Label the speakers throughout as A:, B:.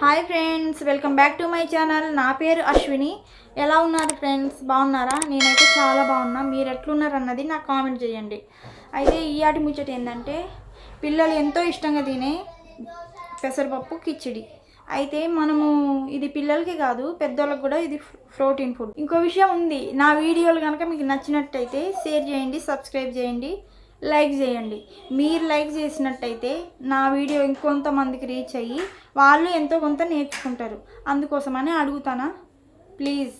A: Hi friends welcome back to my channel. నా పేరు అశ్విని. ఎలా ఉన్నారు ఫ్రెండ్స్? బాగున్నారా? నేనైతే చాలా బాగున్నా. మీరు ఎట్లున్నారు అన్నది నాకు కామెంట్ చేయండి. అయితే ఈ ఆటి ముచ్చట ఏంటంటే పిల్లలు ఎంతో ఇష్టంగా తినే పెసరపప్పు కిచిడి. అయితే మనము ఇది పిల్లలకి కాదు పెద్దోళ్ళకి కూడా ఇది ప్రోటీన్ ఫుడ్. ఇంకో విషయం ఉంది. నా వీడియోలు కనుక మీకు నచ్చినట్టయితే షేర్ చేయండి సబ్స్క్రైబ్ చేయండి. లైక్ చేయండి. మీరు లైక్ చేసినట్టయితే నా వీడియో ఇంకొంతమందికి రీచ్ అయ్యి వాళ్ళు ఎంతో కొంత నేర్చుకుంటారు. అందుకోసమని అడుగుతానా? ప్లీజ్.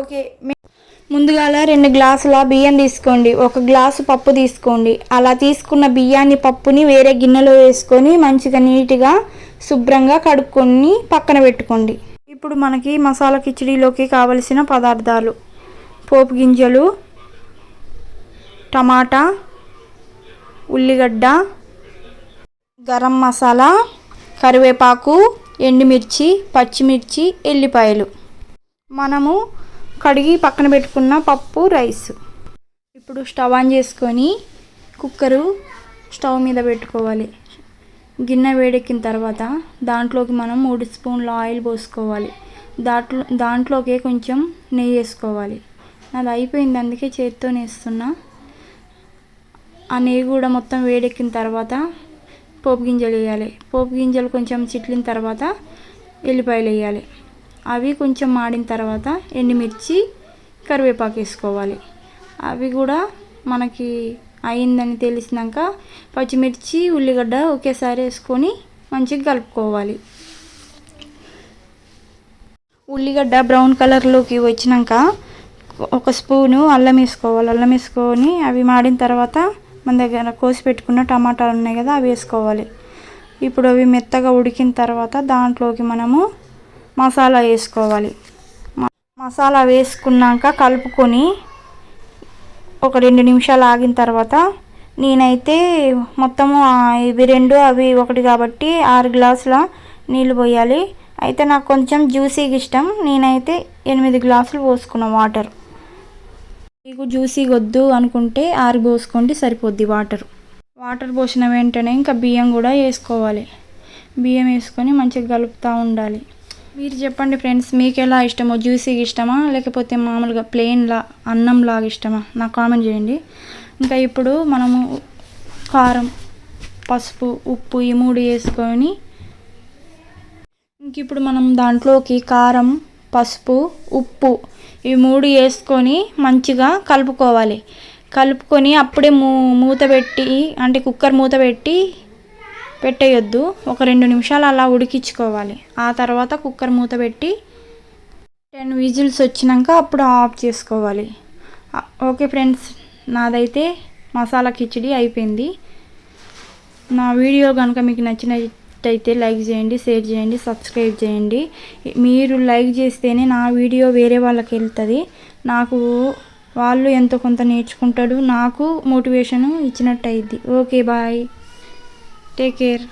A: ఓకే ముందుగాల రెండు గ్లాసుల బియ్యం తీసుకోండి. ఒక గ్లాసు పప్పు తీసుకోండి. అలా తీసుకున్న బియ్యాన్ని పప్పుని వేరే గిన్నెలో వేసుకొని మంచిగా నీట్గా శుభ్రంగా కడుక్కొని పక్కన పెట్టుకోండి. ఇప్పుడు మనకి మసాలా కిచడీలోకి కావలసిన పదార్థాలు. పోపు గింజలు టమాటా ఉల్లిగడ్డ గరం మసాలా కరివేపాకు ఎండుమిర్చి పచ్చిమిర్చి ఎల్లిపాయలు. మనము కడిగి పక్కన పెట్టుకున్న పప్పు రైస్. ఇప్పుడు స్టవ్ ఆన్ చేసుకొని కుక్కరు స్టవ్ మీద పెట్టుకోవాలి. గిన్నె వేడెక్కిన తర్వాత దాంట్లోకి మనం మూడు స్పూన్ల ఆయిల్ పోసుకోవాలి. దాంట్లో దాంట్లోకే కొంచెం నెయ్యి వేసుకోవాలి. నాది అయిపోయింది అందుకే చేతితో నేస్తున్నా ఆ నెయ్యి కూడా మొత్తం వేడెక్కిన తర్వాత పోపు గింజలు వేయాలి. పోపు గింజలు కొంచెం చిట్లిన తర్వాత ఎల్లిపాయలు వేయాలి. అవి కొంచెం మాడిన తర్వాత ఎండుమిర్చి కరివేపాకు వేసుకోవాలి. అవి కూడా మనకి అయిందని తెలిసినాక పచ్చిమిర్చి ఉల్లిగడ్డ ఒకేసారి వేసుకొని మంచిగా కలుపుకోవాలి. ఉల్లిగడ్డ బ్రౌన్ కలర్లోకి వచ్చినాక ఒక స్పూను అల్లం వేసుకోవాలి. అల్లం వేసుకొని అవి మాడిన తర్వాత మన దగ్గర కోసి పెట్టుకున్న టమాటాలు ఉన్నాయి కదా అవి వేసుకోవాలి. ఇప్పుడు అవి మెత్తగా ఉడికిన తర్వాత దాంట్లోకి మనము మసాలా వేసుకోవాలి. మసాలా వేసుకున్నాక కలుపుకొని ఒక రెండు నిమిషాలు ఆగిన తర్వాత నేనైతే మొత్తము ఇవి రెండు అవి ఒకటి కాబట్టి ఆరు గ్లాసుల నీళ్ళు పోయాలి. అయితే నాకు కొంచెం జ్యూసీగా ఇష్టం. నేనైతే ఎనిమిది గ్లాసులు పోసుకున్న వాటర్. మీకు జ్యూసీగా వద్దు అనుకుంటే ఆరిపోసుకోండి సరిపోద్ది వాటర్. వాటర్ పోసిన వెంటనే ఇంకా బియ్యం కూడా వేసుకోవాలి. బియ్యం వేసుకొని మంచిగా కలుపుతూ ఉండాలి. మీరు చెప్పండి ఫ్రెండ్స్ మీకు ఎలా ఇష్టమో జ్యూసీగా ఇష్టమా లేకపోతే మామూలుగా ప్లెయిన్లా అన్నం లాగా ఇష్టమా? నాకు కామెంట్ చేయండి. ఇంకా ఇప్పుడు మనము కారం పసుపు ఉప్పు ఈ మూడు వేసుకొని ఇంక ఇప్పుడు మనం దాంట్లోకి కారం పసుపు ఉప్పు ఈ మూడు వేసుకొని మంచిగా కలుపుకోవాలి. కలుపుకొని అప్పుడే మూ మూత పెట్టి అంటే కుక్కర్ మూత పెట్టి పెట్టేయొద్దు. ఒక రెండు నిమిషాలు అలా ఉడికించుకోవాలి. ఆ తర్వాత కుక్కర్ మూత పెట్టి టెన్ విజిల్స్ వచ్చినాక అప్పుడు ఆఫ్ చేసుకోవాలి. ఓకే ఫ్రెండ్స్ నాదైతే మసాలా కిచిడి అయిపోయింది. నా వీడియో కనుక మీకు నచ్చినట్టయితే లైక్ చేయండి షేర్ చేయండి సబ్స్క్రైబ్ చేయండి. మీరు లైక్ చేస్తేనే నా వీడియో వేరే వాళ్ళకి వెళ్తుంది. నాకు వాళ్ళు ఎంతో కొంత నేర్చుకుంటాడు నాకు మోటివేషన్ ఇచ్చినట్టు అయింది ఓకే బాయ్. Take care.